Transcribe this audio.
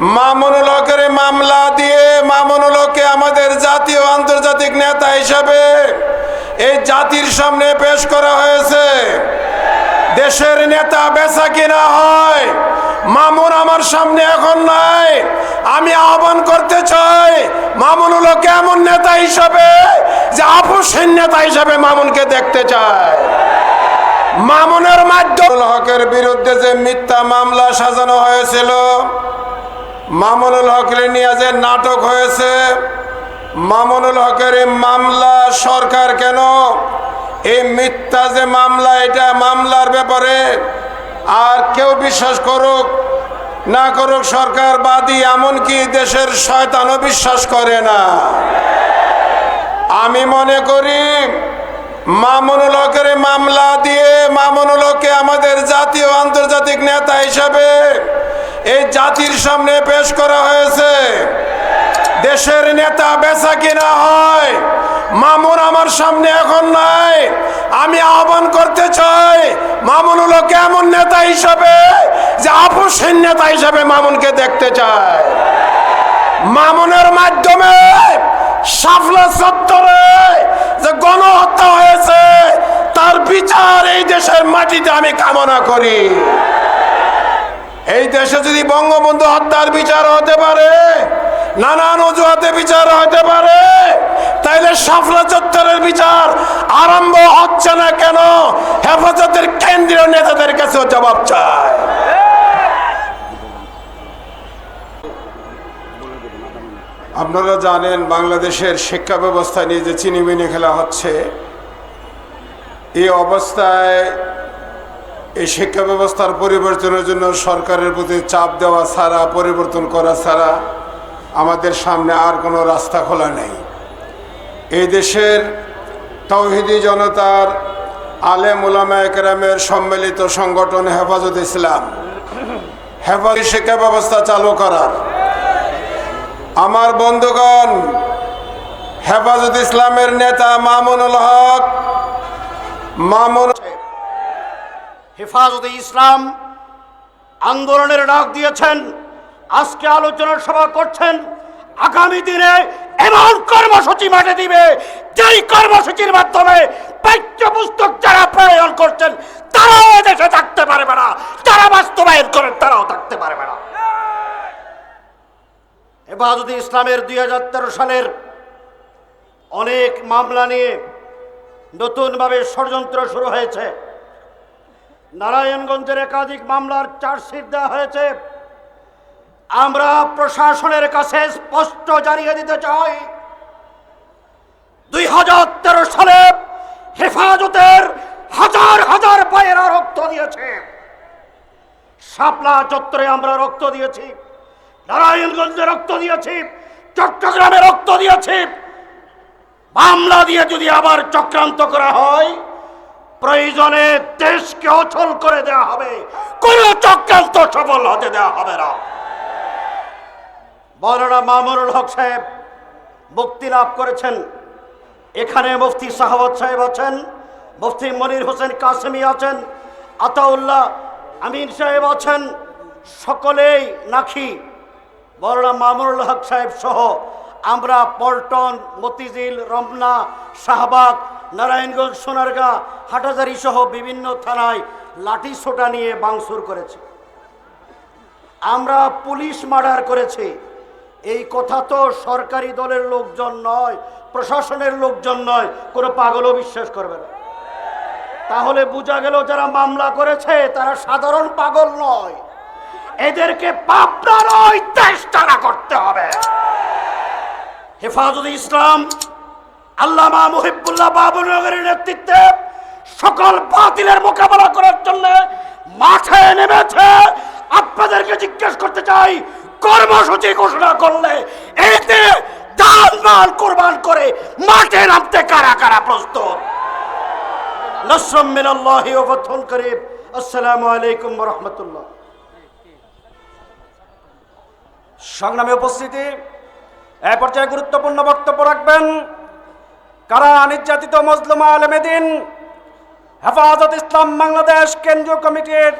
মামুনুল হকের মামলা দিয়ে মামুনুল হককে আমাদের জাতীয় আন্তর্জাতিক নেতা হিসাবে এই জাতির সামনে পেশ করা হয়েছে। দেশের নেতা বেচা কিনা হয়, মামুন আমার সামনে এখন নাই। আমি আহ্বান করতে চাই মামুনুল হক এমন নেতা হিসাবে যে আপসের নেতা হিসাবে মামুনকে দেখতে চায়। মামুনের মাধ্যমে হকের বিরুদ্ধে যে মিথ্যা মামলা সাজানো হয়েছিল মামুনুল হকের নিয়ে যে নাটক হয়েছে। মামুনুল হকের মামলা সরকার কেন? এই মিথ্যা যে মামলা, এটা মামলার ব্যাপারে আর কেউ বিশ্বাস করুক, না করুক, সরকার বাদী এমনকি দেশের শয়তানও বিশ্বাস করে না। আমি মনে করি, মামুনুল হকের মামলা দিয়ে মামুনুল হককে আমাদের জাতীয় আন্তর্জাতিক নেতা হিসাবে এই জাতির সামনে পেশ করা হয়েছে। দেশের নেতা বেচা কিনা হয়, মামুন আমার সামনে এখন নাই। আমি আহ্বান করতে চাই, মামুনুল হক এমন নেতা হিসাবে যে আপসের নেতা হিসাবে মামুনকে দেখতে চায়। মামুনের মাধ্যমে সাফলা চত্বরে যে গণহত্যা হয়েছে, তার বিচার এই দেশের মাটিতে আমি কামনা করি। এই দেশে যদি বঙ্গবন্ধু হত্যার বিচার হতে পারে, নানান অজুহাতে বিচার হতে পারে, তাইলে সাফলা চত্বরের বিচার আরম্ভ হচ্ছে না কেন? হেফাজতের কেন্দ্রীয় নেতাদের কাছেও জবাব চায় আপনারা জানেন বাংলাদেশের শিক্ষা ব্যবস্থা নিয়ে যে চিনিমিনি খেলা হচ্ছে, এই অবস্থায় এই শিক্ষা ব্যবস্থার পরিবর্তনের জন্য সরকারের প্রতি চাপ দেওয়া ছাড়া, পরিবর্তন করা ছাড়া আমাদের সামনে আর কোনো রাস্তা খোলা নেই। এই দেশের তৌহিদি জনতার, আলেম উলামা একরামের সম্মিলিত সংগঠন হেফাজত ইসলাম, হেফাজত শিক্ষা ব্যবস্থা চালু করার। আমার বন্ধুগণ, হেফাজত ইসলামের নেতা মামুনুল হক মামুন হেফাজতে ইসলাম আন্দোলনের ডাক দিয়েছেন, আজকে আলোচনা সভা করছেন, আগামী দিনে এমন কর্মসূচি মাঠে দিবে, যেই কর্মসূচির মাধ্যমে পাঠ্যপুস্তক যারা প্রয়োজন করছেন, তারাও দেশে থাকতে পারবে না। যারা বাস্তবায়ন করেন, তারাও থাকতে পারবে না। হেফাজতে ইসলামের দুই হাজার তেরো সালের অনেক মামলা নিয়ে নতুনভাবে ষড়যন্ত্র শুরু হয়েছে। নারায়ণগঞ্জের একাধিক মামলার চার্জশিট দেওয়া হয়েছে। আমরা প্রশাসনের কাছে স্পষ্ট জানিয়ে দিতে চাই, দুই হাজার তেরো সালে হেফাজতের হাজার হাজার পায়েরা রক্ত দিয়েছে। শাপলা চত্বরে আমরা রক্ত দিয়েছি, নারায়ণগঞ্জে রক্ত দিয়েছি, চট্টগ্রামে রক্ত দিয়েছি। মামলা দিয়ে যদি আবার চক্রান্ত করা হয় প্রয়োজনে দেশকে অচল করে দেওয়া হবে। কোন চক্রান্ত সফল হতে দেওয়া হবে না। মৌলানা মামুনুল হক সাহেব মুক্তি লাভ করেছেন। এখানে মুফতি সাহাবত সাহেব আছেন, মুফতি মনির হোসেন কাসেমি আছেন, আতাউল্লাহ আমিন সাহেব আছেন, সকলেই নাকি মৌলানা মামুনুল হক সাহেব সহ আমরা পল্টন, মতিঝিল, রমনা, শাহবাগ নারায়ণগঞ্জ, সোনারগাঁ, হাটাজারি সহ বিভিন্ন থানায় লাঠি সোটা নিয়ে বাংসুর করেছে। আমরা পুলিশ মার্ডার করেছি। এই কথা তো সরকারি দলের লোকজন নয়, প্রশাসনের লোকজন নয়, কোনো পাগলও বিশ্বাস করবে না। তাহলে বোঝা গেল যারা মামলা করেছে, তারা সাধারণ পাগল নয়। এদেরকে পাবনা নয় চেষ্টা করতে হবে। হেফাজত ইসলাম আল্লামা মুহিবুল্লাহ বাবুনগরের নেতৃত্বে সকল বাতিলের মোকাবেলা করার জন্য মাঠে নেমেছে। আপনাদেরকে জিজ্ঞেস করতে চাই, কর্মসূচি ঘোষণা করলে এতে দান মাল কোরবান করে মাঠে নামতে কারা কারা প্রস্তুত? নসরম মিনাল্লাহি ওয়া করিম। আসসালামু আলাইকুম ওয়া রাহমাতুল্লাহ। সংগ্রামে উপস্থিতি, এ পর্যায়ে গুরুত্বপূর্ণ বক্তব্য রাখবেন কারা নির্যাতিত মজলুমা আলমেদিন হেফাজত ইসলাম বাংলাদেশ কেন্দ্রীয় কমিটির